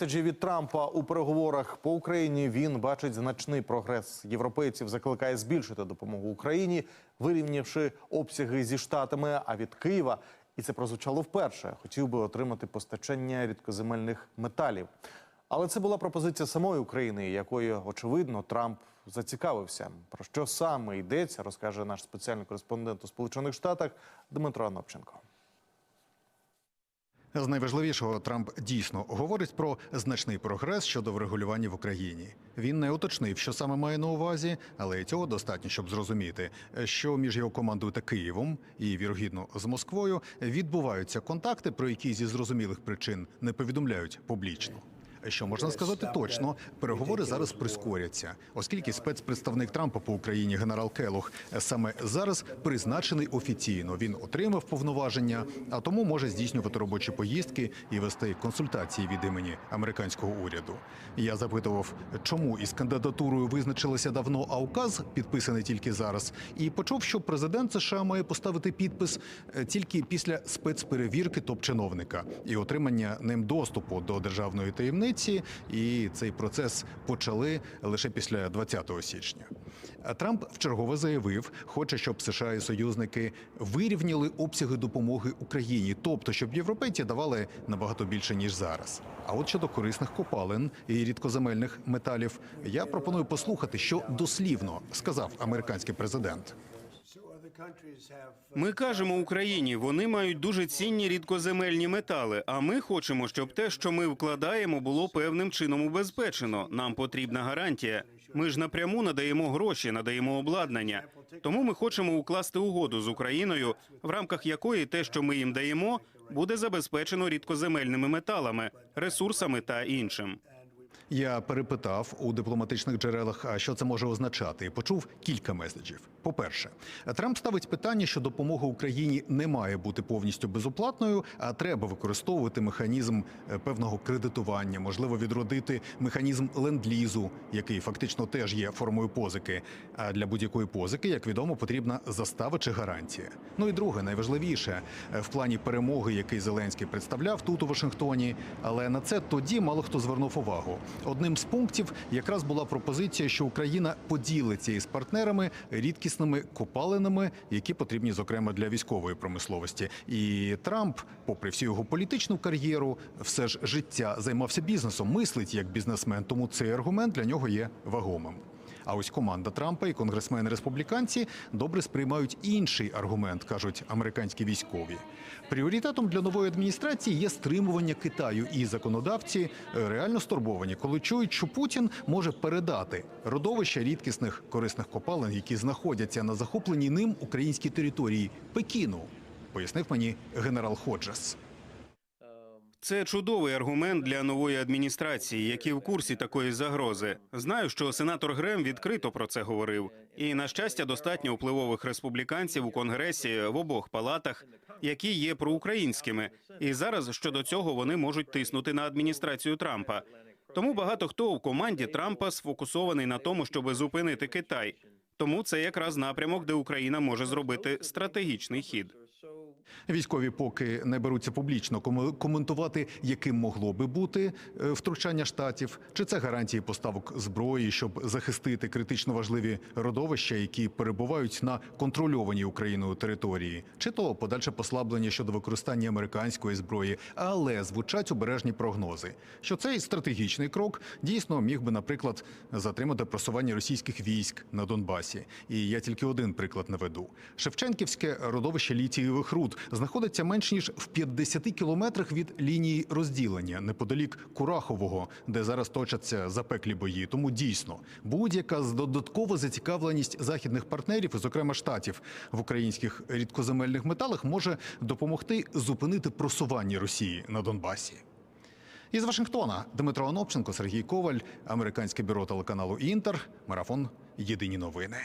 Меседжі від Трампа у переговорах по Україні він бачить значний прогрес. Європейців закликає збільшити допомогу Україні, вирівнявши обсяги зі штатами. А від Києва і це прозвучало вперше. Хотів би отримати постачання рідкоземельних металів. Але це була пропозиція самої України, якою очевидно Трамп зацікавився. Про що саме йдеться, розкаже наш спеціальний кореспондент у Сполучених Штатах Дмитро Анопченко. З найважливішого Трамп дійсно говорить про значний прогрес щодо врегулювання в Україні. Він не уточнив, що саме має на увазі, але цього достатньо, щоб зрозуміти, що між його командою та Києвом і вірогідно з Москвою відбуваються контакти, про які зі зрозумілих причин не повідомляють публічно. Що можна сказати точно, переговори зараз прискоряться, оскільки спецпредставник Трампа по Україні генерал Келох саме зараз призначений офіційно. Він отримав повноваження, а тому може здійснювати робочі поїздки і вести консультації від імені американського уряду. Я запитував, чому із кандидатурою визначилися давно, а указ підписаний тільки зараз, і почув, що президент США має поставити підпис е, тільки після спецперевірки топ-чиновника і отримання ним доступу до державної таємниці. І цей процес почали лише після 20 січня. Трамп вчергове заявив, хоче, щоб США і союзники вирівняли обсяги допомоги Україні, тобто щоб європейці давали набагато більше ніж зараз. А от щодо корисних копалин і рідкоземельних металів, я пропоную послухати, що дослівно сказав американський президент. Ми кажемо Україні, вони мають дуже цінні рідкоземельні метали. А ми хочемо, щоб те, що ми вкладаємо, було певним чином убезпечено. Нам потрібна гарантія. Ми ж напряму надаємо гроші, надаємо обладнання. Тому ми хочемо укласти угоду з Україною, в рамках якої те, що ми їм даємо, буде забезпечено рідкоземельними металами, ресурсами та іншим. Я перепитав у дипломатичних джерелах, що це може означати, і почув кілька меседжів. По-перше, Трамп ставить питання, що допомога Україні не має бути повністю безоплатною, а треба використовувати механізм е, певного кредитування, можливо, відродити механізм ленд-лізу, який фактично теж є формою позики. А для будь-якої позики, як відомо, потрібна застава чи гарантія. Ну і друге, найважливіше е, в плані перемоги, який Зеленський представляв тут у Вашингтоні. Але на це тоді мало хто звернув увагу. Одним з пунктів якраз була пропозиція, що Україна поділиться із партнерами рідкісними копалинами, які потрібні, зокрема, для військової промисловості. І Трамп, попри всю його політичну кар'єру, все ж життя займався бізнесом, мислить як бізнесмен. Тому цей аргумент для нього є вагомим. А ось команда Трампа і конгресмени республіканці добре сприймають інший аргумент, кажуть американські військові. Пріоритетом для нової адміністрації є стримування Китаю, і законодавці е, реально стурбовані, коли чують, що Путін може передати родовища рідкісних корисних копалин, які знаходяться на захопленій ним українській території Пекіну, пояснив мені генерал Ходжес. Це чудовий аргумент для нової адміністрації, які в курсі такої загрози. Знаю, що сенатор Грем відкрито про це говорив. І на щастя, достатньо впливових республіканців у конгресі в обох палатах, які є проукраїнськими. І зараз щодо цього вони можуть тиснути на адміністрацію Трампа. Тому багато хто у команді Трампа сфокусований на тому, щоб зупинити Китай. Тому це якраз напрямок, де Україна може зробити стратегічний хід. Військові поки не беруться публічно коментувати, яким могло би бути е, втручання штатів, чи це гарантії поставок зброї, щоб захистити критично важливі родовища, які перебувають на контрольованій Україною території, чи то подальше послаблення щодо використання американської зброї, але звучать обережні прогнози, що цей стратегічний крок дійсно міг би, наприклад, затримати просування російських військ на Донбасі. І я тільки один приклад наведу: Шевченківське родовище літієвих руд знаходиться менш ніж в 50 кілометрах від лінії розділення неподалік Курахового, де зараз точаться запеклі бої. Тому дійсно будь-яка додаткова зацікавленість західних партнерів, зокрема штатів, в українських рідкоземельних металах може допомогти зупинити просування Росії на Донбасі. Із Вашингтона Дмитро Анопченко, Сергій Коваль, американське бюро телеканалу Інтер, марафон Єдині новини.